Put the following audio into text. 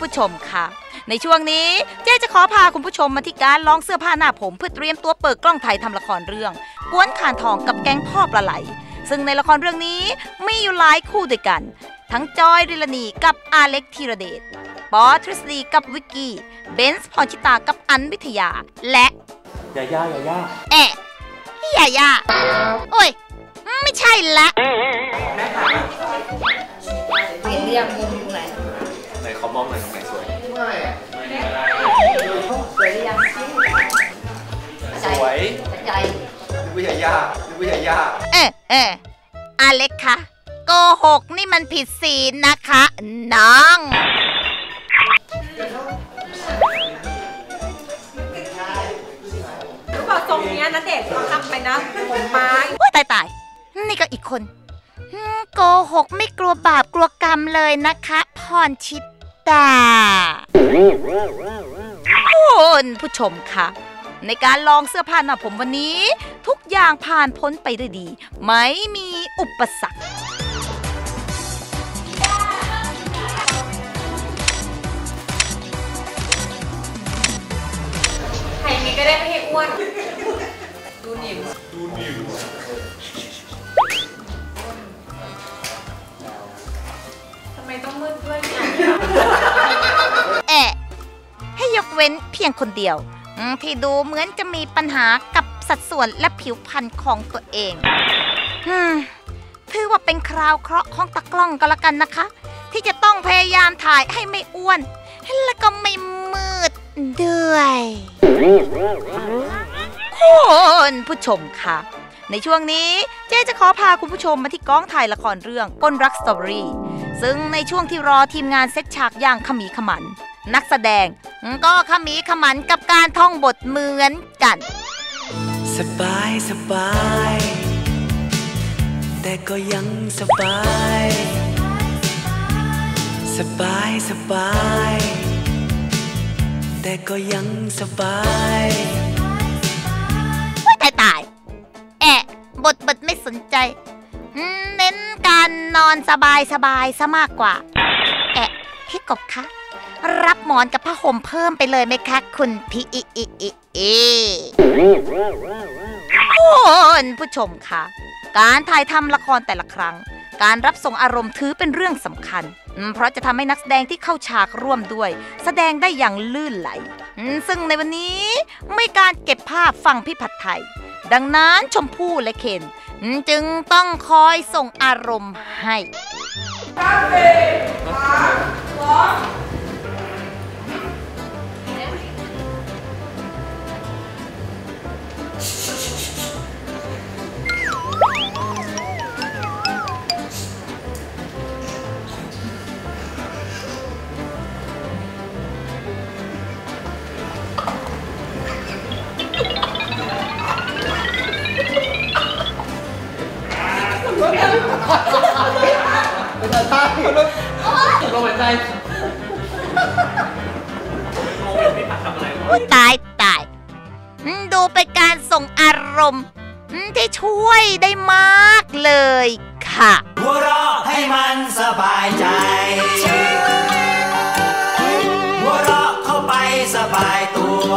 ผู้ชมค่ะ ในช่วงนี้เจ๊จะขอพาคุณผู้ชมมาที่การลองเสื้อผ้าหน้าผมเพื่อเตรียมตัวเปิดกล้องไทยทำละครเรื่องกวนขานทองกับแก๊งพ่อปลาไหล ซึ่งในละครเรื่องนี้มีอยู่หลายคู่ด้วยกัน ทั้งจอยริลานีกับอาเล็กธีรเดชปอทริสลีกับวิกกี้เบนซ์พรชิตากับอันวิทยา และยาย่ายาย่าแอะยาย่าโอ้ย ไม่ใช่ละเห็นหรือยังมุมอยู่ไหนไหนเขา มองหน่อยตรงไหนสวยสวยหรือยังสวยใจนึกว่ายาย่านึกว่ายาย่าเออเอออาเล็กคะโกหกนี่มันผิดศีลนะคะ น้องรู้ป่ะทรงเนี้ยนะเด็กทำไปนะผมไม้ว่าตายตาย นี่ก็อีกคนอืมโกหกไม่กลัวบาปกลัวกรรมเลยนะคะ พรชิตาคุณผู้ชมคะในการลองเสื้อผ้าหน้าผมวันนี้ ทุกอย่างผ่านพ้นไปด้วยดี ไม่มีอุปสรรคใครมีก็ได้ไม่ให้อ้วน ดูนิ่มดูนิ่ม เว้นเพียงคนเดียว ที่ดูเหมือนจะมีปัญหากับสัดส่วนและผิวพรรณของตัวเองอืมถือว่าเป็นคราวเคราะห์ของตากล้องก็แล้วกันนะคะ ที่จะต้องพยายามถ่ายให้ไม่อ้วน และก็ไม่มืดด้วยคุณผู้ชมค่ะ ในช่วงนี้เจ๊จะขอพาคุณผู้ชมมาที่กองถ่ายละครเรื่องก้นรักสตอเบอรี่ซึ่งในช่วงที่รอทีมงานเซตฉากอย่างขมีขมัน นักแสดง ก็ขมีขมันกับการท่องบทเหมือนกัน สบายสบาย แต่ก็ยังสบาย สบายสบาย แต่ก็ยังสบายว่าตายตาย แอะบทบทไม่สนใจอืมเน้นการนอนสบายสบายซะมากกว่า แอะพี่กบคะ รับหมอนกับผ้าห่มเพิ่มไปเลยไหมคะ คุณพี่อีอีอีอีคุณผู้ชมคะการถ่ายทำละครแต่ละครั้ง การรับส่งอารมณ์ถือเป็นเรื่องสำคัญ เพราะจะทำให้นักแสดงที่เข้าฉากร่วมด้วย แสดงได้อย่างลื่นไหล ซึ่งในวันนี้ไม่การเก็บภาพฟังพี่ผัดไทย ดังนั้นชมพู่และเคนจึงต้องคอยส่งอารมณ์ให้สามสี่สามสอุ๊ ยตายตายอืมดูเป็นการส่งอารมณ์ที่ช่วยได้มากเลยค่ะหัวเราะให้มันสบายใจหัวเราะเข้าไปสบายตัว